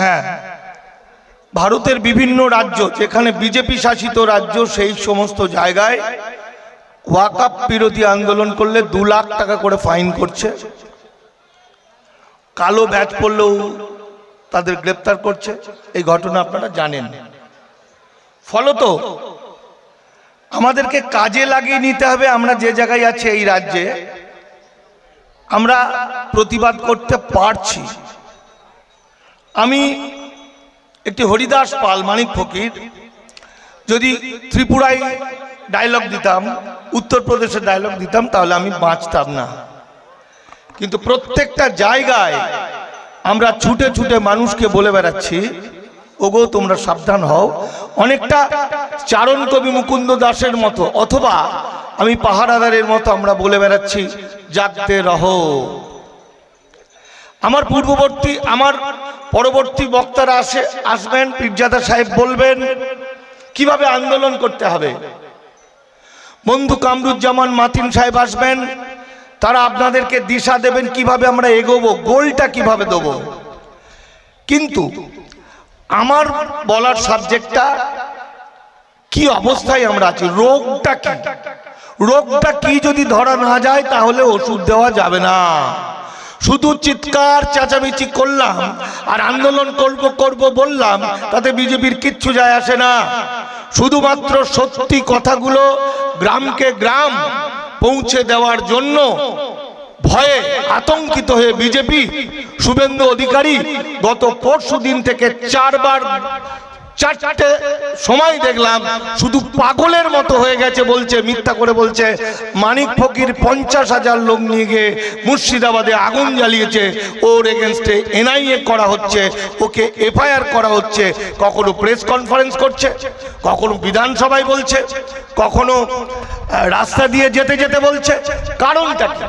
হ্যাঁ। ভারতের বিভিন্ন রাজ্য, যেখানে বিজেপি শাসিত রাজ্য, সেই সমস্ত জায়গায় ওয়াকাপ বিরোধী আন্দোলন করলে দু লাখ টাকা করে ফাইন করছে। কালো ব্যাচ পড়লেও তাদের গ্রেপ্তার করছে। এই ঘটনা আপনারা জানেন। ফলত, আমাদেরকে কাজে লাগিয়ে নিতে হবে আমরা যে জায়গায় আছি এই রাজ্যে। আমরা প্রতিবাদ করতে পারছি। আমি একটি হরিদাস পাল, মানিক ফকির, যদি ত্রিপুরায় ডায়লগ দিতাম উত্তরপ্রদেশের ডায়লগ দিতাম, তাহলে আমি বাঁচতাম না। কিন্তু প্রত্যেকটা জায়গায় আমরা ছুটে ছুটে মানুষকে বলে বেড়াচ্ছি, ওগো, তোমরা সাবধান হও। অনেকটা চারণ কবি মুকুন্দ দাসের মতো, অথবা আমি পাহারাদারের মতো আমরা বলে বেড়াচ্ছি, জাগতে রহ। আমার পূর্ববর্তী, আমার পরবর্তী বক্তারা আসে, আসবেন, পীরজাদা সাহেব বলবেন, কীভাবে আন্দোলন করতে হবে? বন্ধু কামরুজ্জামান মাতিন সাহেব আসবেন, তারা আপনাদেরকে দিশা দেবেন কীভাবে আমরা এগোবো, গোলটা কীভাবে দেব। কিন্তু আমার বলার সাবজেক্টটা, কি অবস্থায় আমরা আছি, রোগটা কি? রোগটা কি যদি ধরা না যায়, তাহলে ওষুধ দেওয়া যাবে না। শুধু চিৎকার, চেঁচামেচি করলাম আর আন্দোলন করব করব বললাম, তাতে বিজেপির কিচ্ছু যায় আসে না। শুধুমাত্র সত্যি কথাগুলো গ্রামকে গ্রাম পৌঁছে দেওয়ার জন্য ভয়ে আতঙ্কিত হয়ে বিজেপি, শুভেন্দু অধিকারী গত পরশু দিন থেকে চারবার চারটে সময় দেখলাম, শুধু পাগলের মতো হয়ে গেছে বলছে, মিথ্যা করে বলছে। মানিক ফকির পঞ্চাশ হাজার লোক নিয়ে গিয়ে মুর্শিদাবাদে আগুন জ্বালিয়েছে। ওর এগেনস্টে এনআইএ করা হচ্ছে, ওকে এফআইআর করা হচ্ছে, কখনো প্রেস কনফারেন্স করছে, কখনো বিধানসভায় বলছে, কখনো রাস্তা দিয়ে যেতে যেতে বলছে। কারণটা কি?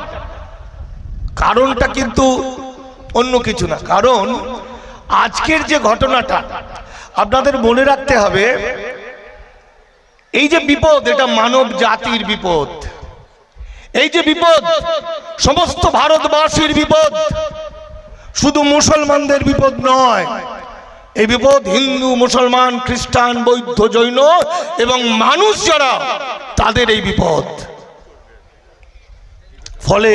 কারণটা কিন্তু অন্য কিছু না, কারণ আজকের যে ঘটনাটা আপনাদের মনে রাখতে হবে, এই যে বিপদ, এটা মানব জাতির বিপদ। এই যে বিপদ, সমস্ত ভারতবাসীর বিপদ, শুধু মুসলমানদের বিপদ নয়, এই বিপদ হিন্দু, মুসলমান, খ্রিস্টান, বৌদ্ধ, জৈন এবং মানুষ যারা, তাদের এই বিপদ। ফলে,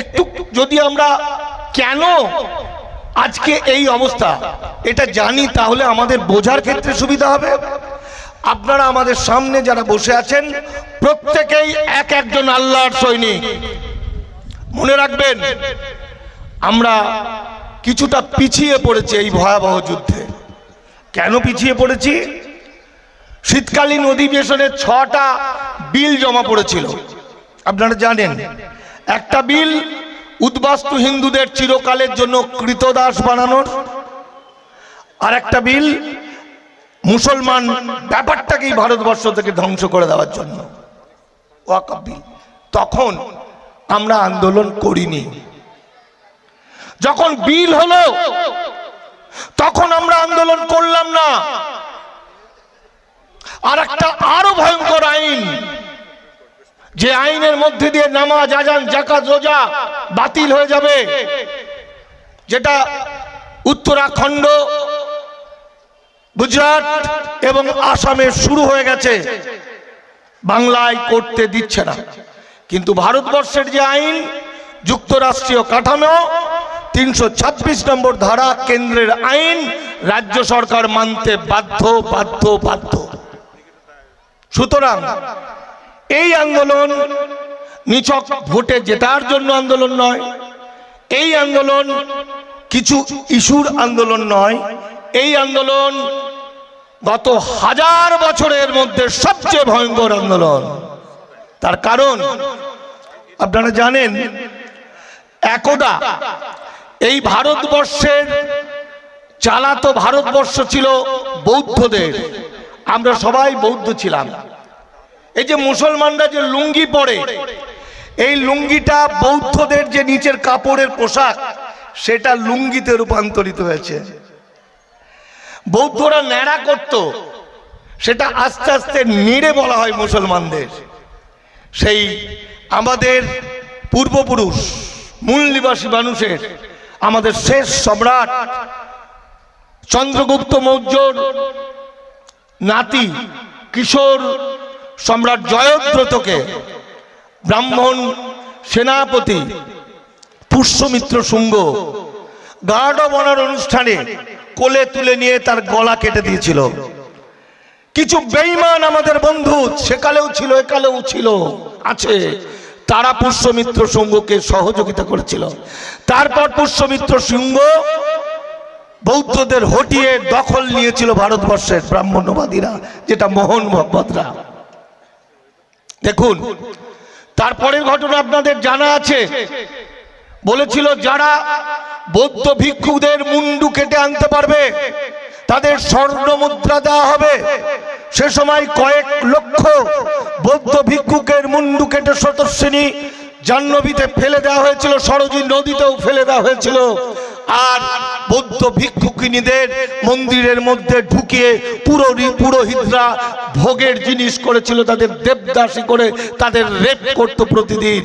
একটু যদি আমরা কেন আজকে এই অবস্থা। এটা জানি, তাহলে আমাদের বোঝার ক্ষেত্রে সুবিধা হবে। আপনারা আমাদের সামনে যারা বসে আছেন, প্রত্যেকেই এক একজন আল্লাহর সৈনিক। মনে রাখবেন, আমরা কিছুটা পিছিয়ে পড়েছি এই ভয়াবহ যুদ্ধে। কেন পিছিয়ে পড়েছি? শীতকালীন অধিবেশনে ছটা বিল জমা পড়েছিল। আপনারা জানেন, একটা বিল উদ্বাস্তু হিন্দুদের চিরকালের জন্য কৃতদাস বানানোর আর একটা বিল মুসলমান ব্যাপারটাকেই ভারতবর্ষ থেকে ধ্বংস করে দেওয়ার জন্য। তখন আমরা আন্দোলন করিনি। যখন বিল হলো, তখন আমরা আন্দোলন করলাম না। আর একটা আরও ভয়ঙ্কর আইন যে আইনের মধ্যে দিয়ে নামাজ, আজান জাকাত রোজা বাতিল হয়ে যাবে, যেটা উত্তরাখণ্ড, গুজরাট এবং আসামে শুরু হয়ে গেছে, বাংলায় করতে দিচ্ছে না। কিন্তু ভারতবর্ষের যে আইন, যুক্তরাষ্ট্রীয় কাঠামো, তিনশো ছাব্বিশ নম্বর ধারা কেন্দ্রের আইন, রাজ্য সরকার মানতে বাধ্য বাধ্য বাধ্য। সুতরাং এই আন্দোলন নিছক ভোটে জেতার জন্য আন্দোলন নয়। এই আন্দোলন কিছু ইস্যুর আন্দোলন নয়। এই আন্দোলন গত হাজার বছরের মধ্যে সবচেয়ে ভয়ঙ্কর আন্দোলন। তার কারণ আপনারা জানেন, একদা এই ভারতবর্ষের চালাতো ভারতবর্ষ ছিল বৌদ্ধদের। আমরা সবাই বৌদ্ধ ছিলাম। এই যে মুসলমানরা যে লুঙ্গি পরে, এই লুঙ্গিটা বৌদ্ধদের যে নিচের কাপড়ের পোশাক, সেটা লুঙ্গিতে রূপান্তরিত হয়েছে। বৌদ্ধরা ন্যাড়া করত, সেটা আস্তে আস্তে নেড়ে বলা হয় মুসলমানদের। সেই আমাদের পূর্বপুরুষ, মূল নিবাসী মানুষের, আমাদের শেষ সম্রাট, চন্দ্রগুপ্ত মৌর্যর নাতি, কিশোর সম্রাট জয়দ্রতকে ব্রাহ্মণ সেনাপতি Pushyamitra Shunga guard of honour অনুষ্ঠানে কোলে তুলে নিয়ে তার গলা কেটে দিয়েছিল। কিছু বেইমান আমাদের বন্ধু সেকালেও ছিল, একালেও ছিল, আছে। তারা পুষ্যমিত্র শুঙ্গকে সহযোগিতা করেছিল। তারপর পুষ্যমিত্র শুঙ্গ বৌদ্ধদের হটিয়ে দখল নিয়েছিল ভারতবর্ষের ব্রাহ্মণ্যবাদীরা, যেটা মোহন ভগবতরা। দেখুন, তারপরের ঘটনা আপনাদের জানা আছে। বলেছিল যারা বৌদ্ধ ভিক্ষুদের মুন্ডু কেটে আনতে পারবে, তাদের স্বর্ণ মুদ্রা দেওয়া হবে। সে সময় কয়েক লক্ষ বৌদ্ধ ভিক্ষুকের মুন্ডু কেটে শতশ্রেণী জাহ্নবীতে ফেলে দেওয়া হয়েছিল সরজী নদীতেও ফেলে দেওয়া হয়েছিল। আর বৌদ্ধ ভিক্ষুকিনীদের মন্দিরের মধ্যে ঢুকিয়ে পুরো পুরোহিতরা ভোগের জিনিস করেছিল, তাদের দেবদাসী করে তাদের রেপ করত প্রতিদিন।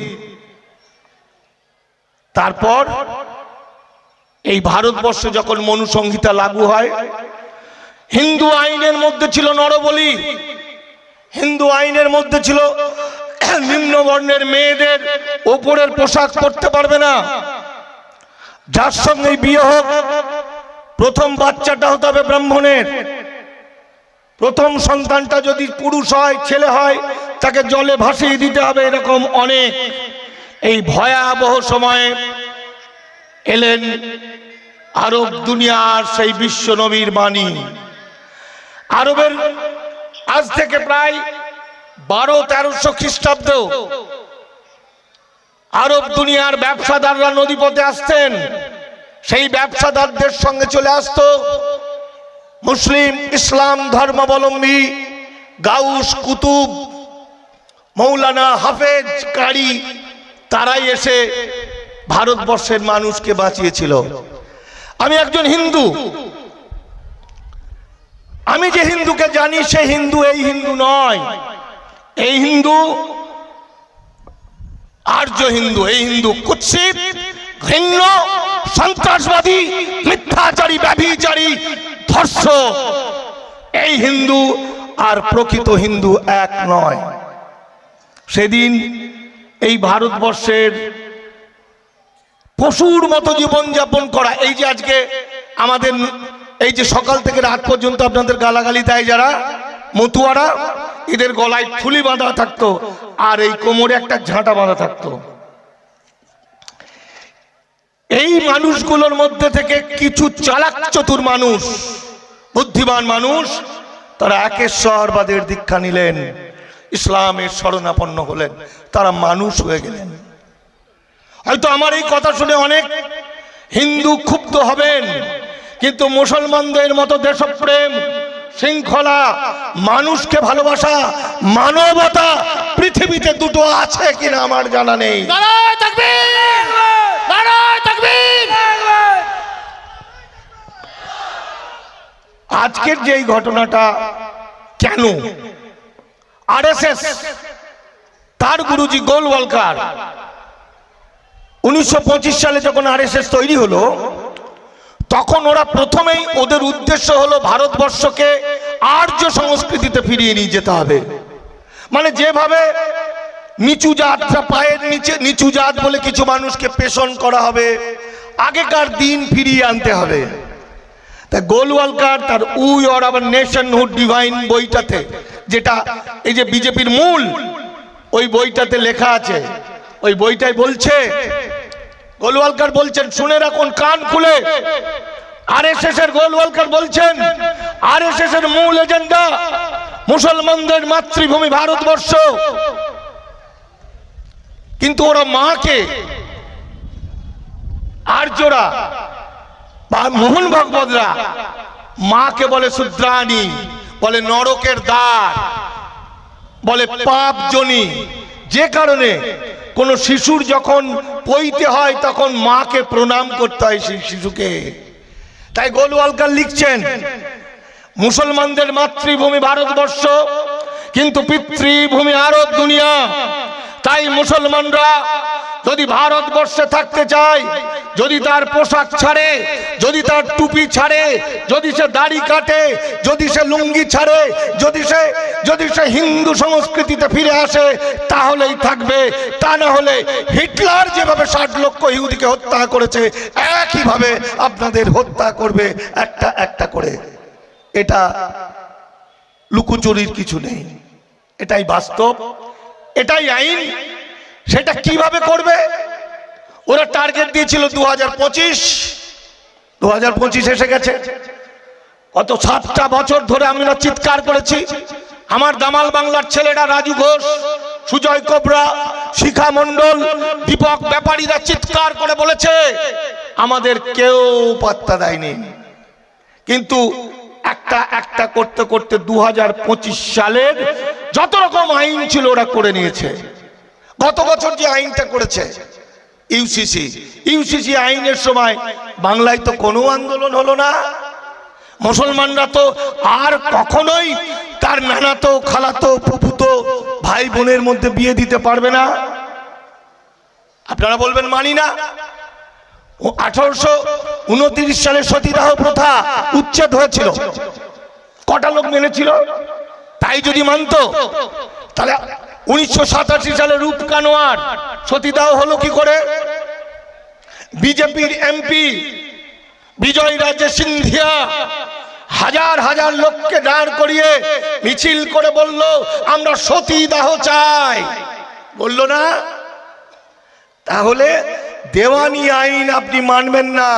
তারপর এই ভারতবর্ষে যখন মনুসংহিতা লাগু হয়, হিন্দু আইনের মধ্যে ছিল নরবলি। হিন্দু আইনের মধ্যে ছিল নিম্ন বর্ণের মেয়েদের ওপরের পোশাক পরতে পারবে না। যার সঙ্গে বিয়ে হোক, প্রথম বাচ্চাটা হতে হবে ব্রাহ্মণের। প্রথম সন্তানটা যদি পুরুষ হয়, ছেলে হয়, তাকে জলে ভাসিয়ে দিতে হবে এরকম অনেক। এই ভয়াবহ সময়ে এলেন আরব দুনিয়ার সেই বিশ্ব নবীর বাণী। আরবের আজ থেকে প্রায় বারো তেরোশো খ্রিস্টাব্দ আরব দুনিয়ার ব্যবসাদাররা নদীপথে আসতেন সেই ব্যবসাদারদের সঙ্গে চলে আসতো মুসলিম ইসলাম ধর্মাবলম্বী গাউস, কুতুব, মৌলানা হাফেজ কারি, তারাই এসে ভারতবর্ষের মানুষকে বাঁচিয়েছিল। আমি একজন হিন্দু। আমি যে হিন্দুকে জানি, সে হিন্দু, এই হিন্দু নয়। এই হিন্দু আর্য হিন্দু, এই হিন্দু কুৎসিত, ঘৃণ্য, সন্ত্রাসবাদী, মিথ্যাচারী, ব্যভিচারী, ধর্ষ। এই হিন্দু আর প্রকৃত হিন্দু এক নয়। সেদিন এই ভারতবর্ষের পশুর মতো জীবন যাপন করা, এই যে আজকে আমাদের, এই যে সকাল থেকে রাত পর্যন্ত আপনাদের গালাগালি দেয় যারা মতুয়ারা, এদের গলায় ফুলি বাঁধা থাকতো আর এই কোমরে একটা ঝাঁটা বাঁধা থাকতো। এই মানুষগুলোর মধ্যে থেকে কিছু চালাক চতুর মানুষ, বুদ্ধিমান মানুষ, তারা একেশ্বরবাদের দীক্ষা নিলেন, ইসলামের শরণাপন্ন হলেন, তারা মানুষ হয়ে গেলেন। হয়তো আমার এই কথা শুনে অনেক হিন্দু ক্ষুব্ধ হবেন, কিন্তু মুসলমানদের মতো দেশপ্রেম শৃঙ্খলা মানুষকে ভালোবাসা মানবতা পৃথিবীতে দুটো আছে কিনা আমার জানা নেই। আজকের যে ঘটনাটা কেন? আরএসএস তার গুরুজি গোলওয়ালকার উনিশশো পঁচিশ সালে যখন আরএসএস তৈরি হলো তখন ওরা প্রথমেই ওদের উদ্দেশ্য হলো ভারতবর্ষকে আর্য সংস্কৃতিতে ফিরিয়ে নিয়ে যেতে হবে। মানে যেভাবে নিচু জাতটা পায়ের নিচে নিচু জাত বলে কিছু মানুষকে পেষণ করা হবে, আগেকার দিন ফিরিয়ে আনতে হবে। তা গোলওয়ালকার, তার we or our nationhood defined বইটাতে, যেটা এই যে বিজেপির মূল, ওই বইটাতে লেখা আছে। ওই বইটাই বলছে গোলওয়ালকার বলছেন, শুনে রাখুন, কান খুলে। আরএসএস এর গোলওয়ালকার বলছেন আরএসএস এর মূল এজেন্ডা মুসলমানদের মাতৃভূমি ভারতবর্ষ। কিন্তু ওরা মাকে আর্যরা মোহন ভগবতরা মাকে বলে শুদ্রাণী বলে নরকের দ্বার, বলে পাপ জনি যে কারণে কোন শিশুর যখন পইতে হয়, তখন মাকে প্রণাম করতে হয় সেই শিশুকে। তাই গোলওয়ালকার লিখছেন, মুসলমানদের মাতৃভূমি ভারতবর্ষ, কিন্তু পিতৃভূমি আরব দুনিয়া। তাই মুসলমানরা যদি ভারতবর্ষে থাকতে চায়, যদি তার পোশাক ছাড়ে, যদি তার টুপি ছাড়ে, যদি সে দাড়ি কাটে, যদি সে লুঙ্গি ছাড়ে, যদি সে যদি সে হিন্দু সংস্কৃতিতে ফিরে আসে, তাহলেই থাকবে। তা না হলে হিটলার যেভাবে ষাট লক্ষ ইহুদিকে হত্যা করেছে, একইভাবে আপনাদের হত্যা করবে একটা একটা করে। এটা লুকোচুরির কিছু নেই। এটাই বাস্তব। এটাই আইন। সেটা কীভাবে করবে? ওরা টার্গেট দিয়েছিল দু হাজার পঁচিশ। দু হাজার পঁচিশ এসে গেছে। কত সাতটা বছর ধরে আমরা চিৎকার করেছি। আমার দামাল বাংলার ছেলেরা রাজু ঘোষ, সুজয় কোবরা, শিখা মণ্ডল, দীপক ব্যাপারীরা চিৎকার করে বলেছে, আমাদের কেউ পাত্তা দেয়নি। কিন্তু একটা একটা করতে করতে দু সালের যত রকম আইন ছিল ওরা করে নিয়েছে। গত বছর যে আইনটা করেছে ইউসিসি ইউসিসি আইনের সময় বাংলায় তো কোনো আন্দোলন হলো না। মুসলমানরা তো আর কখনোই তার নানাতো, খালাতো, ফুফুতো ভাই বোনের মধ্যে বিয়ে দিতে পারবে না। আপনারা বলবেন মানি না। আঠারোশো উনত্রিশ সালে সতীদাহ প্রথা উচ্ছেদ হয়েছিল। কটা লোক মেনেছিল? তাই যদি মানতো, তাহলে উনিশশো সাতাশি সালে রূপ কানোয়ার সতীদাহ হলো কি করে? বিজেপির এমপি বিজয় রাজ্যে সিন্ধিয়া হাজার হাজার লোককে দাঁড় করিয়ে মিছিল করে বলল, আমরা সতীদাহ চাই। বলল না? তাহলে দেওয়ানি আইন আপনি মানবেন না।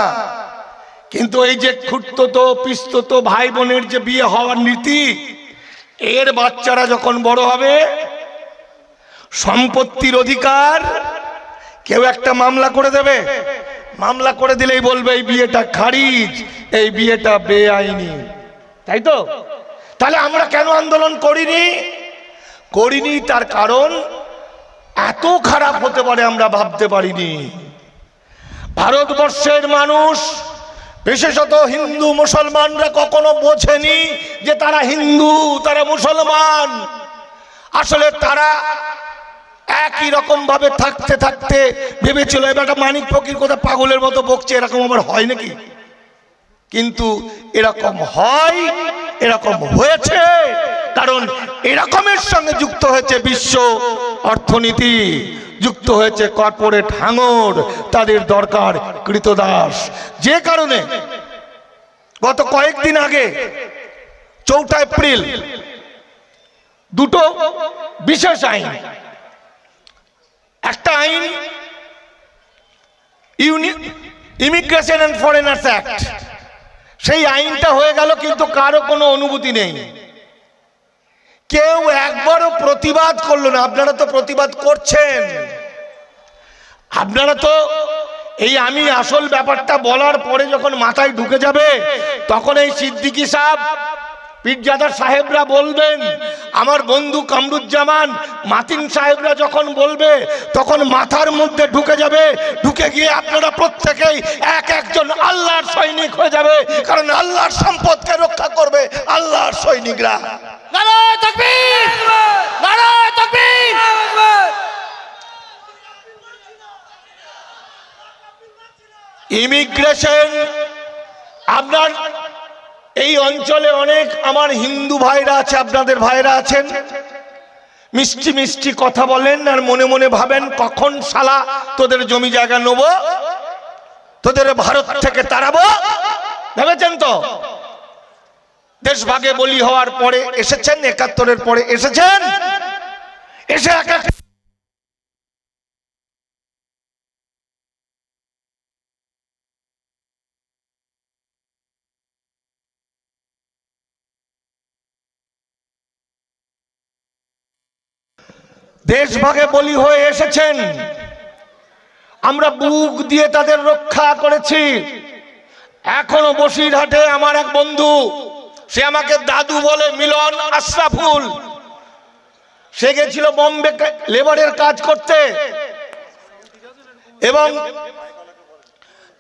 কিন্তু এই যে খুঁড়তো পিস্তত ভাই বোনের যে বিয়ে হওয়ার নীতি, এর বাচ্চারা যখন বড় হবে, সম্পত্তির অধিকার কেউ একটা মামলা করে দেবে। মামলা করে দিলেই বলবে, এই বিয়েটা খারিজ, এই বিয়েটা বেআইনি। তাই তো? তাহলে আমরা কেন আন্দোলন করিনি? করিনি তার কারণ এত খারাপ হতে পারে আমরা ভাবতে পারিনি। ভারতবর্ষের মানুষ, বিশেষত হিন্দু মুসলমানরা কখনো বোঝেনি যে তারা হিন্দু, তারা মুসলমান। আসলে তারা একই রকম ভাবে থাকতে থাকতে ভেবেছিল, এবার একটা মানিক ফকির কথা পাগলের মতো বকছে, এরকম আবার হয় নাকি? কিন্তু এরকম হয়, এরকম হয়েছে। কারণ এরকমের সঙ্গে যুক্ত হয়েছে বিশ্ব অর্থনীতি, যুক্ত হয়েছে কর্পোরেট হাঙর, তাদের দরকার কৃতদাস। যে কারণে গত কয়েকদিন আগে, চৌঠা এপ্রিল, দুটো বিশেষ আইন, একটা আইন ইমিগ্রেশন অ্যান্ড ফরেনার্স অ্যাক্ট সেই আইনটা হয়ে গেল কিন্তু কারও কোনো অনুভূতি নেই। কেউ একবারও প্রতিবাদ করল না। আপনারা তো প্রতিবাদ করছেন। আপনারা তো এই আমি আসল ব্যাপারটা বলার পরে যখন মাথায় ঢুকে যাবে, তখন এই সিদ্দিকি সাহেব পীরজাদার সাহেবরা বলবেন আমার বন্ধু কামরুজ্জামান মাতিন সাহেবরা যখন বলবে তখন মাথার মধ্যে ঢুকে যাবে ঢুকে গিয়ে আপনারা প্রত্যেকেই এক একজন আল্লাহর সৈনিক হয়ে যাবে কারণ আল্লাহর সম্পদকে রক্ষা করবে আল্লাহর সৈনিকরা। ইমিগ্রেশন আপনার এই অঞ্চলে অনেক আমার হিন্দু ভাইরা আছে, আপনাদের ভাইরা আছেন। মিষ্টি মিষ্টি কথা বলেন আর মনে মনে ভাবেন, কখন শালা তোদের জমি জায়গা নেব? তোদের ভারত থেকে তাড়াবো? ভেবেছেন তো? দেশভাগে বলি হওয়ার পরে এসেছেন, একাত্তরের পরে এসেছেন। এসে এক দেশভাগে বলি হয়ে এসেছেন। আমরা বুক দিয়ে তাদের রক্ষা করেছি। এখনও বসিরহাটে আমার এক বন্ধু, সে আমাকে দাদু বলে মিলন আশরাফুল। সে গেছিল বম্বে লেবারের কাজ করতে। এবং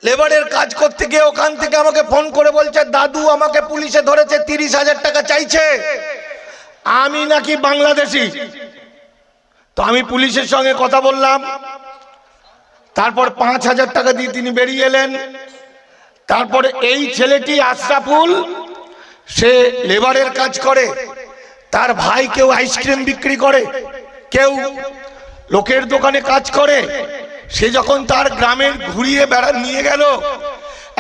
লেবারের কাজ করতে গিয়ে ওখান থেকে আমাকে ফোন করে বলছে, দাদু আমাকে পুলিশে ধরেছে, তিরিশ হাজার টাকা চাইছে। আমি নাকি বাংলাদেশি। তো আমি পুলিশের সঙ্গে কথা বললাম। তারপর পাঁচ হাজার টাকা দিয়ে তিনি বেরিয়ে এলেন। তারপরে এই ছেলেটি আশরাফুল, সে লেবারের কাজ করে। তার ভাই কেউ আইসক্রিম বিক্রি করে। কেউ লোকের দোকানে কাজ করে। সে যখন তার গ্রামের ঘুরিয়ে বেড়া নিয়ে গেল,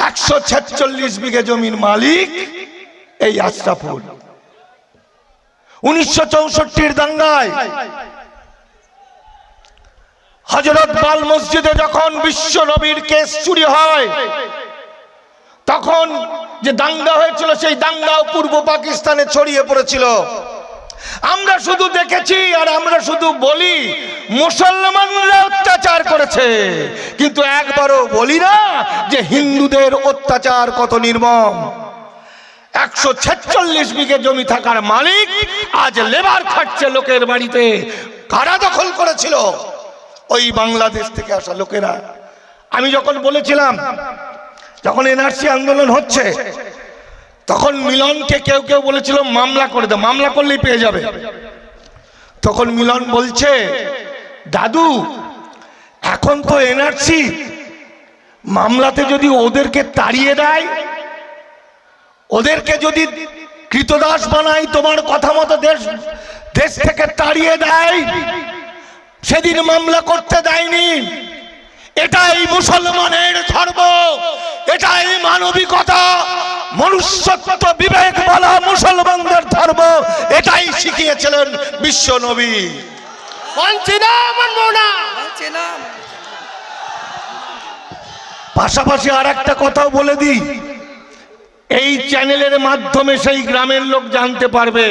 একশো ছেচল্লিশ বিঘে জমির মালিক এই আশরাফুল। উনিশশো চৌষট্টির দাঙ্গায় হজরত বাল মসজিদে যখন বিশ্ব নবীর কেস চুরি হয়, তখন যে দাঙ্গা হয়েছিল, সেই দাঙ্গাও পূর্ব পাকিস্তানে ছড়িয়ে পড়েছিল। আমরা শুধু দেখেছি আর আমরা শুধু বলি, মুসলমানরা অত্যাচার করেছে। কিন্তু একবারও বলি না যে হিন্দুদের অত্যাচার কত নির্মম। একশো ছেচল্লিশ বিঘে জমি থাকার মালিক আজ লেবার খাটছে লোকের বাড়িতে, কারা দখল করেছিল? ওই বাংলাদেশ থেকে আসা লোকেরা। আমি যখন বলেছিলাম, যখন এনআরসি আন্দোলন হচ্ছে, তখন মিলনকে কেউ কেউ বলেছিল, মামলা করে দে, মামলা করলেই পেয়ে যাবে। তখন মিলন বলছে, দাদু, এখন তো এনআরসি মামলাতে যদি ওদেরকে তাড়িয়ে দেয়, ওদেরকে যদি কৃতদাস বানাই তোমার কথা মতো দেশ দেশ থেকে তাড়িয়ে দেয় সেদিন মামলা করতে দেয়নি। এটাই মুসলমানের ধর্ম এটাই মানবিকতা মনুষ্যত্ব বিবেক বলা মুসলমানদের ধর্ম এটাই শিখিয়েছিলেন বিশ্ব নবী। পাশাপাশি আর একটা কথাও বলে দিই এই চ্যানেলের মাধ্যমে সেই গ্রামের লোক জানতে পারবে।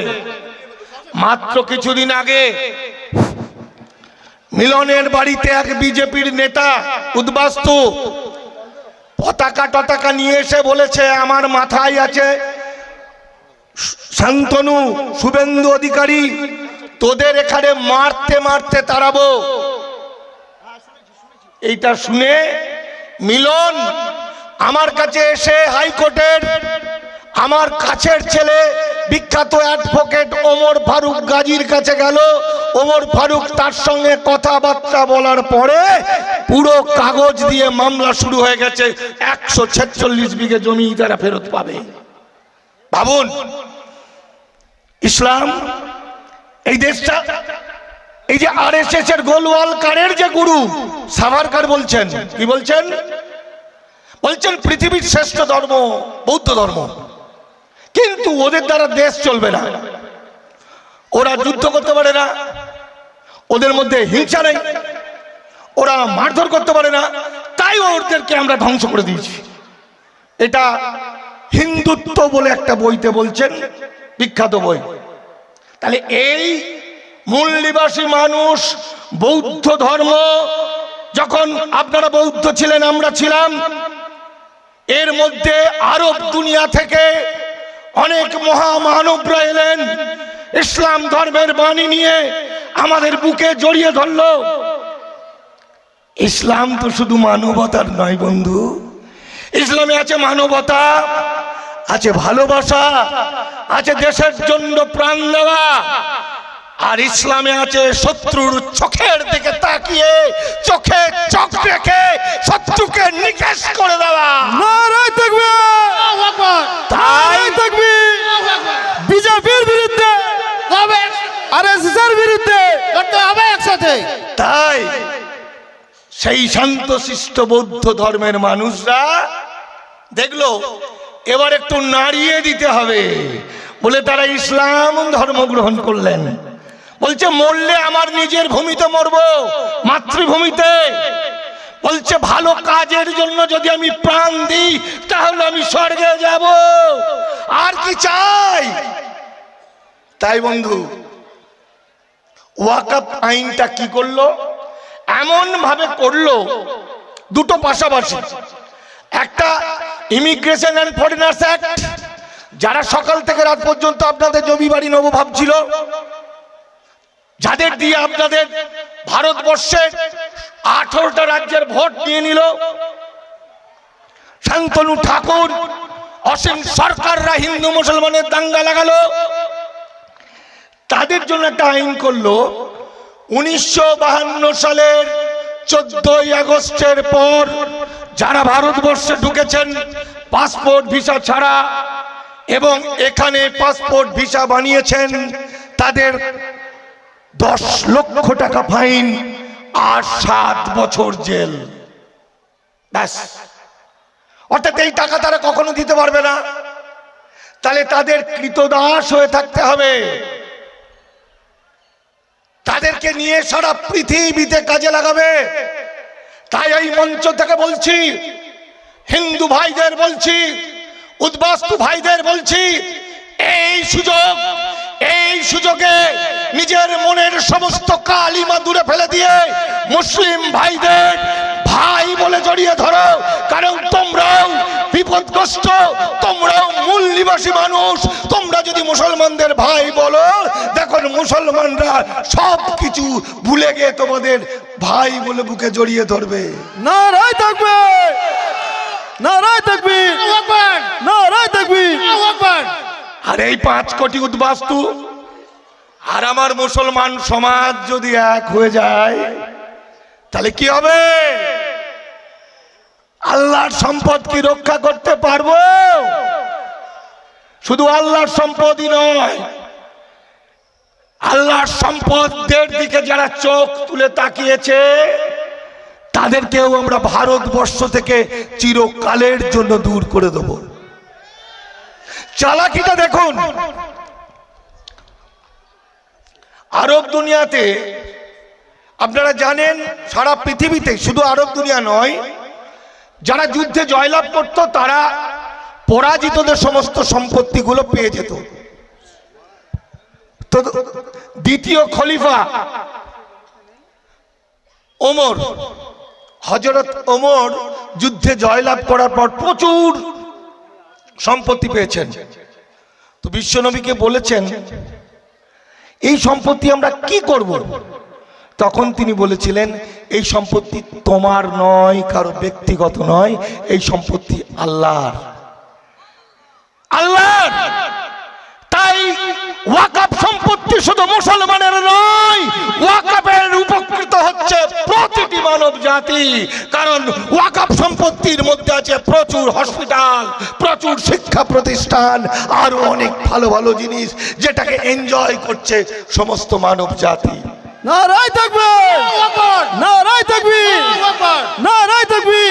মাত্র কিছুদিন আগে মিলনের বাড়িতে এক বিজেপির নেতা উদ্বাস্তু। পতাকা টতাকা নিয়ে এসে বলেছে, আমার মাথায় আছে শান্তনু, শুভেন্দু অধিকারী, তোদের এখানে মারতে মারতে তাড়াবো। এইটা শুনে মিলন আমার কাছে এসে হাইকোর্টের আমার কাছের ছেলে বিখ্যাত অ্যাডভোকেট ওমর ফারুক গাজীর কাছে গেল। ওমর ফারুক তার সঙ্গে কথাবার্তা বলার পরে পুরো কাগজ দিয়ে মামলা শুরু হয়ে গেছে। একশো ছেচল্লিশ বিঘে জমি তারা ফেরত পাবে। ভাবুন, ইসলাম, এই দেশটা, এই যে আর এস এস এর গোলওয়ালকারের যে গুরু, সাভারকার বলছেন। কি বলছেন? বলছেন পৃথিবীর শ্রেষ্ঠ ধর্ম, বৌদ্ধ ধর্ম। কিন্তু ওদের দ্বারা দেশ চলবে না। ওরা যুদ্ধ করতে পারে না। ওদের মধ্যে হিংসা নেই। ওরা মারধর করতে পারে না। তাই ওদেরকে আমরা ধ্বংস করে দিয়েছি। এটা হিন্দুত্ব বলে একটা বইতে বলছেন। বিখ্যাত বই। তাহলে এই মূল নিবাসী মানুষ, বৌদ্ধ ধর্ম, যখন আপনারা বৌদ্ধ ছিলেন, আমরা ছিলাম, এর মধ্যে আরব দুনিয়া থেকে অনেক মহামানবরা এলেন। ইসলাম ধর্মের বাণী নিয়ে আমাদের বুকে জড়িয়ে ধরলো। ইসলাম তো শুধু মানবতার নয় বন্ধু। ইসলামে আছে মানবতা, আছে ভালোবাসা, আছে দেশের জন্য প্রাণ দেওয়া। আর ইসলামে আছে শত্রুর চোখের দিকে তাকিয়ে, চোখে চোখ রেখে শত্রুকে নিকেশ করে দেওয়া নারায় থাকবে আল্লাহু আকবার তাই থাকবে আল্লাহু আকবার বিজেপির বিরুদ্ধে হবে আর এর বিরুদ্ধে করতে হবে একসাথে তাই সেই শান্তশিষ্ট বৌদ্ধ ধর্মের মানুষরা দেখল, এবার একটু নাড়িয়ে দিতে হবে। বলে তারা ইসলাম ধর্ম গ্রহণ করলেন। বলছে, মরলে আমার নিজের ভূমিতে মরব, মাতৃভূমিতে। বলছে, ভালো কাজের জন্য যদি আমি প্রাণ দিই, তাহলে আমি স্বর্গে যাব। আর কি চাই? তাই বন্ধু ওয়াকাপ আইনটা কি করল? এমন ভাবে করল দুটো পাশাপাশি। একটা ইমিগ্রেশন অ্যান্ড ফরেনার্স অ্যাক্ট যারা সকাল থেকে রাত পর্যন্ত আপনাদের জমি বাড়ি নেব ভাবছিল যাদের দিয়ে আপনাদের ভারতবর্ষে আঠারোটা রাজ্যের ভোট নিয়ে নিল। শান্তনু ঠাকুর, অসীম সরকাররা হিন্দু মুসলমানের দাঙ্গা লাগালো। তাদের জন্য একটা আইন করল উনিশশো সালের চোদ্দই আগস্টের পর যারা ভারতবর্ষে ঢুকেছেন, পাসপোর্ট ভিসা ছাড়া এবং এখানে পাসপোর্ট ভিসা বানিয়েছেন, তাদের দশ লক্ষ টাকা ফাইন আর সাত বছর জেল। ব্যাস। অর্থাৎ এই টাকা তারা কখনো দিতে পারবে না। তাহলে তাদের কৃতদাস হয়ে থাকতে হবে। তাদেরকে নিয়ে সারা পৃথিবীতে কাজে লাগাবে। তাই এই মঞ্চ থেকে বলছি, হিন্দু ভাইদের বলছি, উদ্বাস্তু ভাইদের বলছি, এই সুযোগ, এই সুযোগে নিজের মনের সমস্ত কালিমা দূরে ফেলে দিয়ে মুসলিম ভাইদের ভাই বলে জড়িয়ে ধরো, কারণ তোমরাও বিপদগ্রস্ত তোমরাও মূল নিবাসী মানুষ। তোমরা যদি মুসলমানদের ভাই বলো দেখো মুসলমানরা সব কিছু ভুলে গিয়ে তোমাদের ভাই বলে বুকে জড়িয়ে ধরবে। নারায় থাকবে। নারায় থাকবি। নারায় থাকবি। আর এই পাঁচ কোটি উদ্বাস্তু আর আমার মুসলমান সমাজ যদি এক হয়ে যায় তাহলে কি হবে? আল্লাহর সম্পদ কি রক্ষা করতে পারব? শুধু আল্লাহর সম্পদই নয়, আল্লাহর সম্পদের দিকে যারা চোখ তুলে তাকিয়েছে, তাদেরকেও আমরা ভারতবর্ষ থেকে চিরকালের জন্য দূর করে দেবো। চালাকিটা দেখুন। আরব দুনিয়াতে, আপনারা জানেন, সারা পৃথিবীতে শুধু আরব দুনিয়া নয় যারা যুদ্ধে জয়লাভ করত, তারা পরাজিতদের সমস্ত সম্পত্তিগুলো পেয়ে যেত। দ্বিতীয় খলিফা ওমর হজরত ওমর যুদ্ধে জয়লাভ করার পর প্রচুর সম্পত্তি পেয়েছেন। তো বিশ্বনবীকে বলেছেন, এই সম্পত্তি আমরা কি করব? তখন তিনি বলেছিলেন, এই সম্পত্তি তোমার নয়, কারও ব্যক্তিগত নয়, এই সম্পত্তি আল্লাহর। আল্লাহর! তাই ওয়াকাপ সম্পত্তি শুধু মুসলমানের নয় ওয়াকাপের উপকৃত হচ্ছে প্রতিটি মানব জাতি। কারণ ওয়াকাপ সম্পত্তির মধ্যে আছে প্রচুর হসপিটাল, প্রচুর শিক্ষা প্রতিষ্ঠান, আরও অনেক ভালো ভালো জিনিস যেটাকে এনজয় করছে সমস্ত মানব জাতি। নারায় থাকবে। নারায় থাকবি। নারায় থাকবি।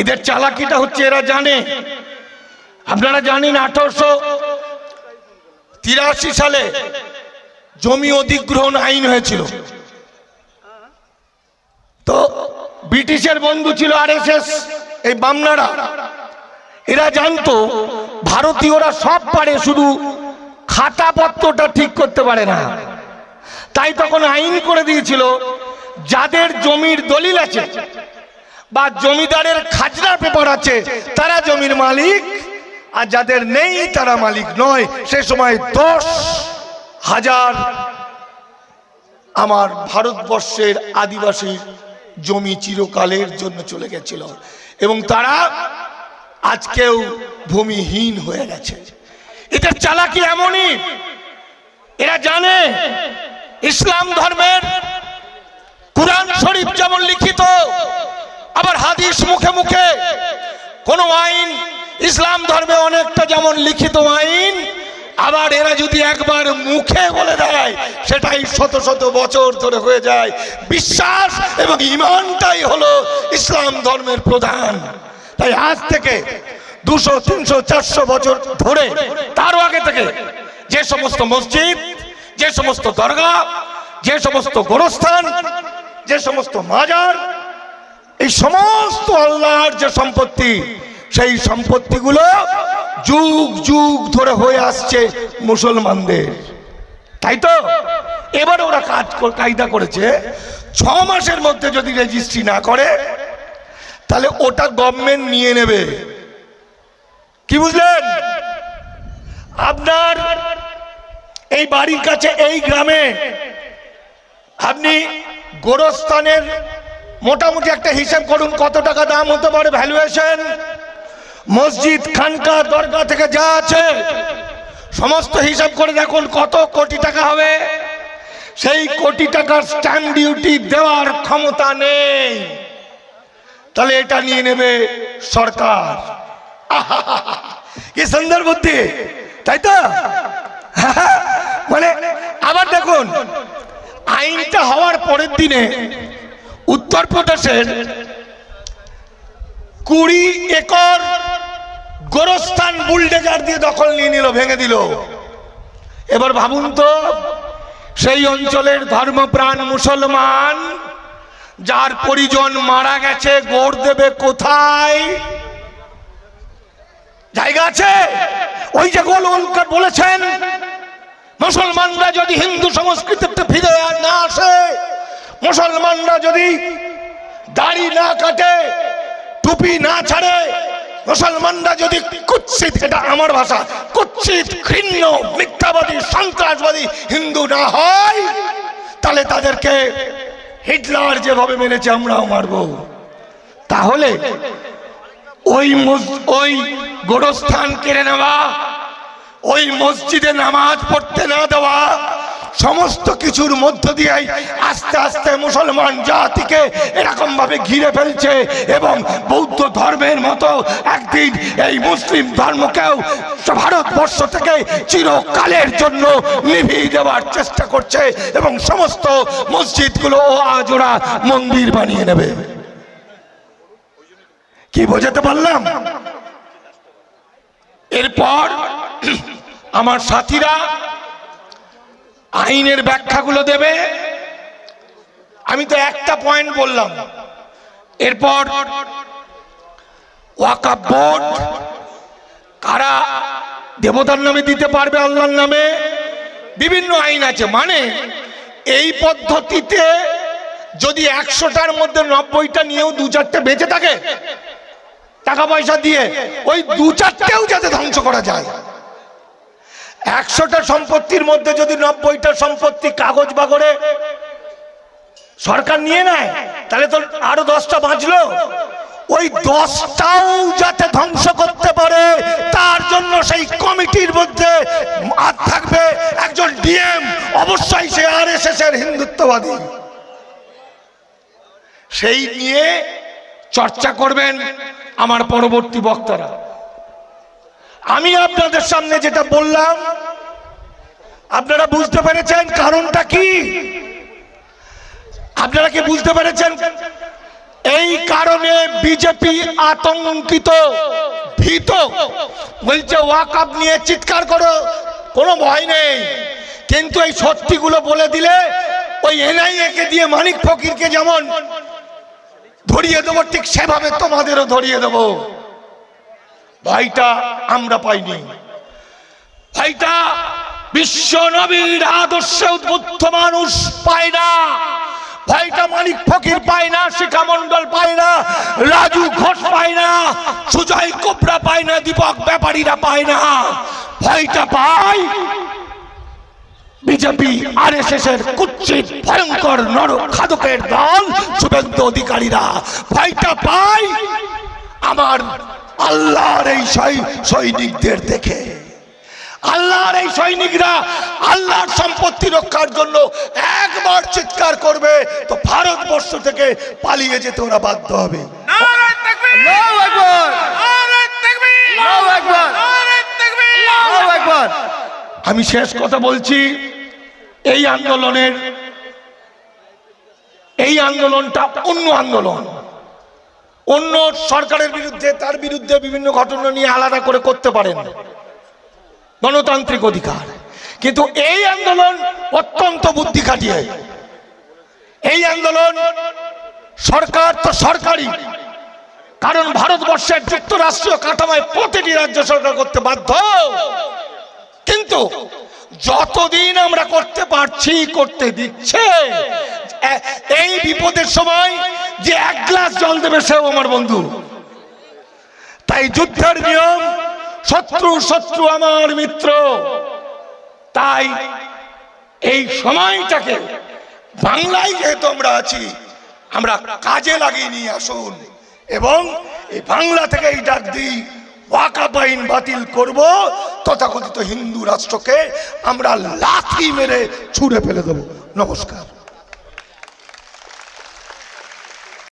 এদের চালাকিটা হচ্ছে, এরা জানে। আপনারা জানেন আঠারোশো তিরাশি সালে জমি অধিগ্রহণ আইন হয়েছিল। তো ব্রিটিশের বন্ধু ছিল আরএসএস, এই বামনারা। এরা জানতো, ভারতীয়রা সব পারে, শুধু খাতাপত্রটা ঠিক করতে পারে না। তাই তখন আইন করে দিয়েছিল, যাদের জমির দলিল আছে বা জমিদারের খাজনা পেপার আছে, তারা জমির মালিক, আর যাদের নেই তারা মালিক নয়। সে সময় দশ হাজার আমার ভারতবর্ষের আদিবাসী জমি চিরকালের জন্য চলে গেছিল। এবং তারা আজকেও ভূমিহীন হয়ে গেছে। এদের চালাকি এমনই, এরা জানে ইসলাম ধর্মের কোরআন শরীফ যেমন লিখিত, আবার হাদিস মুখে মুখে, কোন আইন, ইসলাম ধর্মে অনেকটা যেমন লিখিত আইন, আবার এরা যদি একবার মুখে বলে দেয় সেটাই শত শত বছর ধরে হয়ে যায়। বিশ্বাস এবং ইমানটাই হলো ইসলাম ধর্মের প্রধান। তাই আজ থেকে দুশো, তিনশো, চারশো বছর ধরে, তারও আগে থেকে যে সমস্ত মসজিদ যে সমস্ত দরগা, যে সমস্ত গোরস্থান, যে সমস্ত মাজার, এই সমস্ত আল্লাহর যে সম্পত্তি, সেই সম্পত্তিগুলো যুগ যুগ ধরে হয়ে আসছে মুসলমানদের। তাই তো? এবার ওরা কাজ কায়দা করেছে, ছ মাসের মধ্যে যদি রেজিস্ট্রি না করে, তাহলে ওটা গভর্নমেন্ট নিয়ে নেবে। কি বুঝলেন? আপনার এই বাড়ির কাছে, এই গ্রামে আপনি গোরস্থানের মোটামুটি একটা হিসাব করুন, কত টাকা দাম হতে পারে ভ্যালুয়েশন মসজিদ, খানকা দরগা থেকে যা আছে, সমস্ত হিসাব করে দেখুন, কত কোটি টাকা হবে? সেই কোটি টাকার স্ট্যাম্প ডিউটি দেওয়ার ক্ষমতা নেই। তাহলে এটা নিয়ে নেবে সরকার। কি সুন্দর বুদ্ধি, তাই তো? মানে আবার দেখুন, আইনটা হওয়ার পরের দিনে উত্তরপ্রদেশের কুড়ি একর গোরস্থান বুলডেজার দিয়ে দখল নিয়ে নিল, ভেঙে দিল। এবার ভাবুন তো, সেই অঞ্চলের ধর্মপ্রাণ মুসলমান, যার পরিজন মারা গেছে গোড় দেবে কোথায়? জায়গা আছে? ওই যে গোল ওলকার বলেছেন, মুসলমানরা যদি হিন্দু সংস্কৃতিতে ফিরে না আসে, মুসলমানরা যদি দাড়ি না কাটে, টুপি না ছাড়ে, মুসলমানরা যদি কুৎসিত, এটা আমার ভাষা, কুৎসিত, ঘৃণ্য, মিথ্যাবাদী, সন্ত্রাসবাদী হিন্দু না হয়, তাহলে তাদেরকে হিটলার যেভাবে মেরেছে আমরাও মারবো। তাহলে ওই ওই গোরস্থান কেড়ে নেওয়া, ওই মসজিদে নামাজ পড়তে না দেওয়া, সমস্ত কিছুর মধ্য দিয়ে আস্তে আস্তে মুসলমান জাতিকে এরকম ভাবে ঘিরে ফেলছে এবং বৌদ্ধ ধর্মের মতো একদিন এই মুসলিম ধর্মকেও ভারতবর্ষ থেকে চিরকালের জন্য নিভিয়ে দেওয়ার চেষ্টা করছে এবং সমস্ত মসজিদগুলো ও আজোড়া মন্দির বানিয়ে নেবে। কি বোঝাতে পারলাম? এরপর আমার সাথীরা আইনের ব্যাখ্যাগুলো দেবে। আমি তো একটা পয়েন্ট বললাম। এরপর ওয়াকাব বোর্ড কারা দেবতার নামে দিতে পারবে আল্লাহর নামে? বিভিন্ন আইন আছে। মানে এই পদ্ধতিতে যদি একশোটার মধ্যে নব্বইটা নিয়েও দু চারটে বেঁচে থাকে টাকা পয়সা দিয়ে ওই দু চারটেও যাতে ধ্বংস করা যায়। একশোটা সম্পত্তির মধ্যে যদি নব্বইটা সম্পত্তি কাগজ বাগরে সরকার নিয়ে নেয়, তাহলে তো আরও দশটা বাঁচলো। ওই দশটাও যাতে ধ্বংস করতে পারে, তার জন্য সেই কমিটির মধ্যে আর থাকবে একজন ডিএম, অবশ্যই সে আর এস এস এর হিন্দুত্ববাদী। সেই নিয়ে চর্চা করবেন আমার পরবর্তী বক্তারা। আমি আপনাদের সামনে যেটা বললাম, আপনারা বুঝতে পেরেছেন কারণটা কি? আপনারা কি বুঝতে পেরেছেন? এই কারণে বিজেপি আতঙ্কিত, ভীত। বলছে ওয়াকআপ নিয়ে চিৎকার করো, কোনো ভয় নেই। কিন্তু এই সত্যিগুলো বলে দিলে ওই এনআইএ কে দিয়ে মানিক ফকিরকে যেমন ধরিয়ে দেবো, ঠিক সেভাবে তোমাদেরও ধরিয়ে দেবো। ভাইটা আমরা পাইনি। ভাইটা বিশ্ব নবীর আদর্শে উদ্বুদ্ধ মানুষ পায় না। ভাইটা মানিক ফকির পায় না, শিখা মন্ডল পায় না, রাজু ঘোষ পায় না, সুজয় কোবরা পায় না, দীপক ব্যাপারীরা পায় না। ভাইটা পায় বিজেপি আর এস এস এর কুচ্ছিত ভয়ঙ্কর নর খাদকের দল শুভেন্দু অধিকারীরা ভাইটা পাই আমার আল্লাহর এই সৈ- সৈনিকদের দেখে। আল্লাহর এই সৈনিকরা আল্লাহর সম্পত্তি রক্ষার জন্য একবার চিৎকার করবে তো ভারতবর্ষ থেকে পালিয়ে যেতে ওরা বাধ্য হবে। আল্লাহু আমি শেষ কথা বলছি, এই আন্দোলনের, এই আন্দোলনটা অন্য আন্দোলন। অন্য সরকারের বিরুদ্ধে, তার বিরুদ্ধে বিভিন্ন ঘটনা নিয়ে আলাদা করে করতে পারেন। গণতান্ত্রিক অধিকার। কিন্তু এই আন্দোলন অত্যন্ত বুদ্ধি খাটিয়ে। এই আন্দোলন সরকার তো সরকারি কারণ ভারতবর্ষের যুক্তরাষ্ট্রীয় কাঠামোয় প্রতিটি রাজ্য সরকার করতে বাধ্য। কিন্তু যতদিন আমরা করতে পারছি, করতে দিচ্ছে। এই বিপদের সময় যে এক গ্লাস জল দেবে সেও আমার বন্ধু। তাই যুদ্ধের নিয়ম, শত্রু শত্রু আমার মিত্র। তাই এই সময়টাকে বাংলায় যেহেতু আমরা আছি, আমরা কাজে লাগিয়ে নিয়ে আসুন। এবং এই বাংলা থেকে এই ডাক দিই ওয়াকাপ আইন বাতিল করব তথাকথিত হিন্দু রাষ্ট্রকে আমরা লাথি মেরে ছুঁড়ে ফেলে দেব। নমস্কার।